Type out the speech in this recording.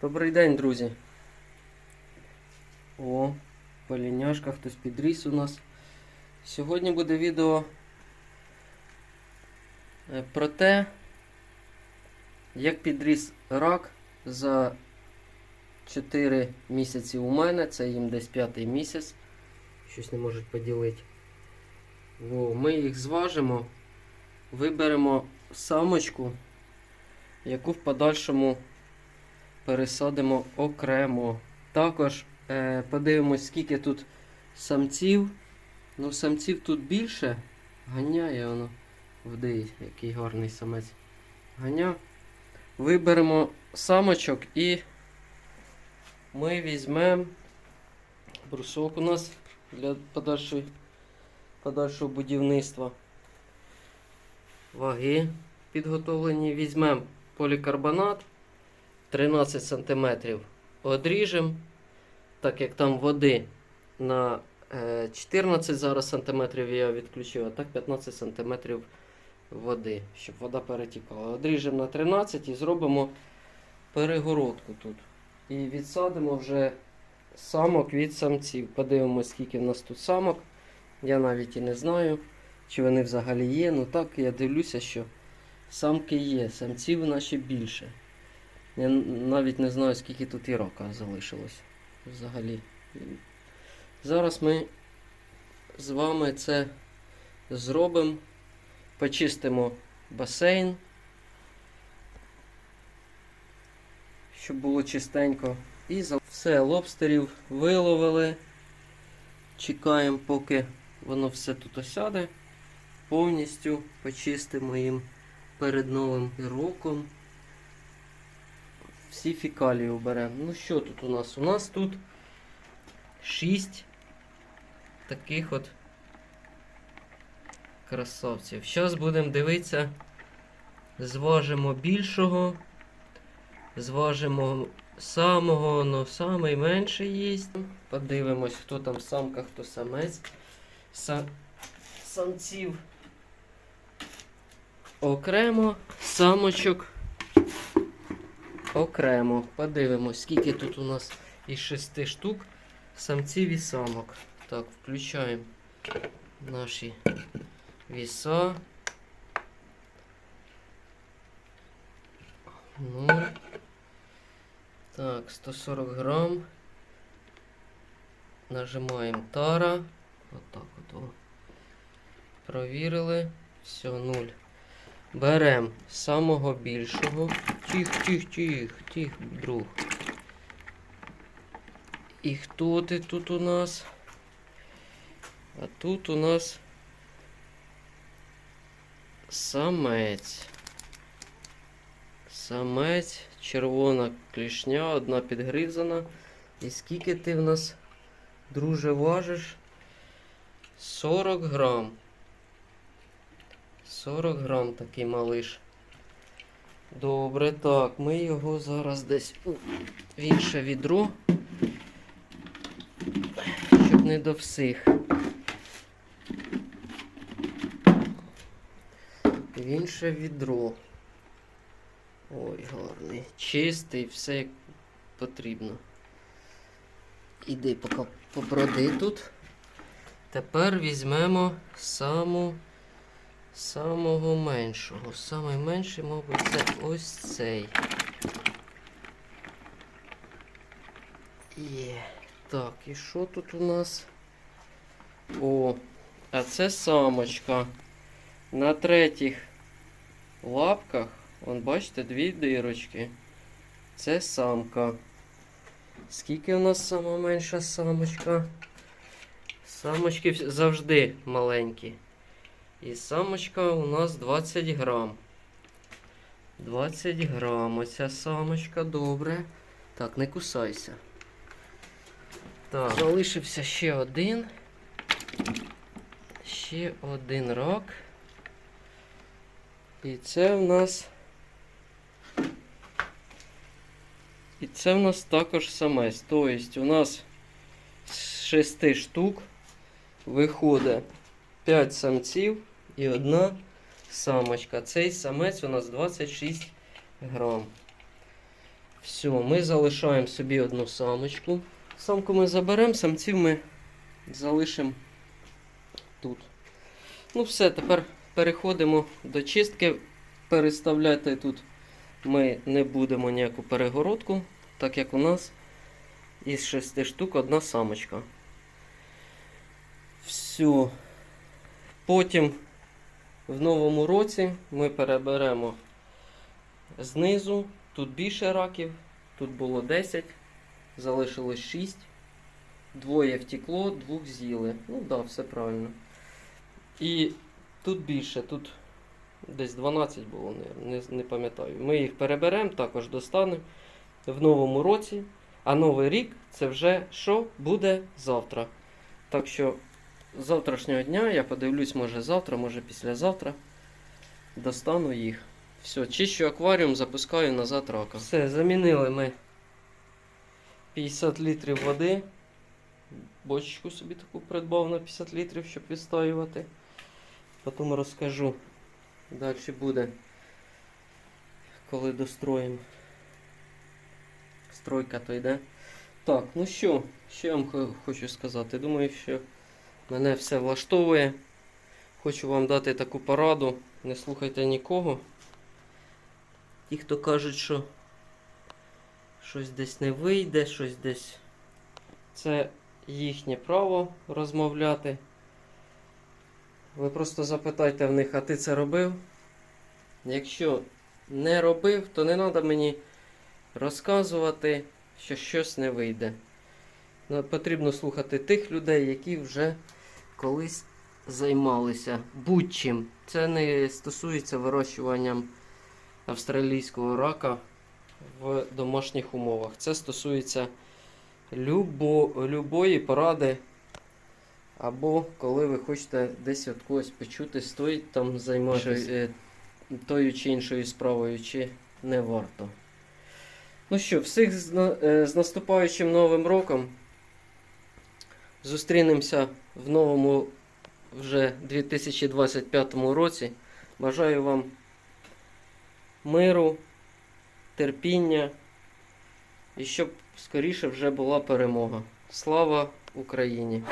Добрий день, друзі. О, поліняшка, хтось підріс у нас. Сьогодні буде відео е, про те, як підріс рак за 4 місяці у мене. Це їм десь п'ятий місяць. Щось не можуть поділити. Во, ми їх зважимо, виберемо самочку, яку в подальшому пересадимо окремо. Також е, подивимось, скільки тут самців. Ну, самців тут більше. Ганяє воно. Вдий, який гарний самець. Ганя. Виберемо самочок і ми візьмемо брусок у нас для подальшої, подальшого будівництва. Ваги підготовлені. Візьмемо полікарбонат. 13 см одріжемо, так як там води на е, 14 зараз сантиметрів я відключив, а так 15 см води, щоб вода перетікала. Одріжемо на 13 і зробимо перегородку тут. І відсадимо вже самок від самців. Подивимось, скільки в нас тут самок. Я навіть і не знаю, чи вони взагалі є. Ну так я дивлюся, що самки є, самців наші більше. Я навіть не знаю, скільки тут і рока залишилось взагалі. Зараз ми з вами це зробимо. Почистимо басейн, щоб було чистенько. І все, лобстерів виловили. Чекаємо, поки воно все тут осяде. Повністю почистимо їм перед новим роком всі фекалії оберемо. Ну що тут у нас? У нас тут 6 таких от красавців. Зараз будемо дивитися, зважимо більшого, зважимо самого, ну самий менший є. Подивимось, хто там самка, хто самець. Са... Самців окремо, самочок окремо. Подивимось, скільки тут у нас із шести штук самців і самок. Так, включаємо наші віса. Ну. Так, 140 грам. Нажимаємо тара. Отак от. о. Провірили. Все, нуль. Беремо самого більшого. Тих, тих, тих, тих, друг. І хто ти тут у нас? А тут у нас самець. Самець, червона клішня, одна підгризана. І скільки ти в нас, друже, важиш? 40 грам. 40 грам такий малиш. Добре, так, ми його зараз десь у інше відро, щоб не до всіх. В інше відро. Ой, гарний. Чистий, все як потрібно. Іди поки поброди тут. Тепер візьмемо саму самого меншого. Самий менший, мабуть, це ось цей. Є. Так, і що тут у нас? О, а це самочка. На третіх лапках, вон бачите, дві дирочки. Це самка. Скільки у нас сама менша самочка? Самочки завжди маленькі. І самочка у нас 20 грам. 20 грам. Оця самочка, добре. Так, не кусайся. Так, залишився ще один. Ще один рак. І це в нас. І це в нас також самець. Тобто у нас з 6 штук виходить 5 самців і одна самочка. Цей самець у нас 26 грам. Все, ми залишаємо собі одну самочку. Самку ми заберемо, самців ми залишимо тут. Ну все, тепер переходимо до чистки. Переставляти тут ми не будемо ніяку перегородку, так як у нас із шести штук одна самочка. Все. Потім в новому році ми переберемо знизу. Тут більше раків, тут було 10, залишилось 6. Двоє втекло, двох з'їли. Ну так, да, все правильно. І тут більше, тут десь 12 було, не, не, пам'ятаю. Ми їх переберемо, також достанемо в новому році. А новий рік це вже що буде завтра. Так що з завтрашнього дня я подивлюсь, може завтра, може післязавтра. Достану їх. Все, чищу акваріум, запускаю назад рака. Все, замінили ми 50 літрів води. Бочечку собі таку придбав на 50 літрів, щоб відстоювати. Потім розкажу. Далі буде, коли достроїмо. Стройка то йде. Так, ну що, що я вам хочу сказати? Думаю, що мене все влаштовує. Хочу вам дати таку пораду. Не слухайте нікого. Ті, хто кажуть, що щось десь не вийде, щось десь. Це їхнє право розмовляти. Ви просто запитайте в них, а ти це робив? Якщо не робив, то не треба мені розказувати, що щось не вийде. Потрібно слухати тих людей, які вже колись займалися будь-чим. Це не стосується вирощуванням австралійського рака в домашніх умовах. Це стосується любо, любої поради. Або коли ви хочете десь від когось почути, стоїть там займатися е, тою чи іншою справою, чи не варто. Ну що, всіх з, е, з наступаючим новим роком. Зустрінемося в новому вже 2025 році. Бажаю вам миру, терпіння і щоб скоріше вже була перемога. Слава Україні!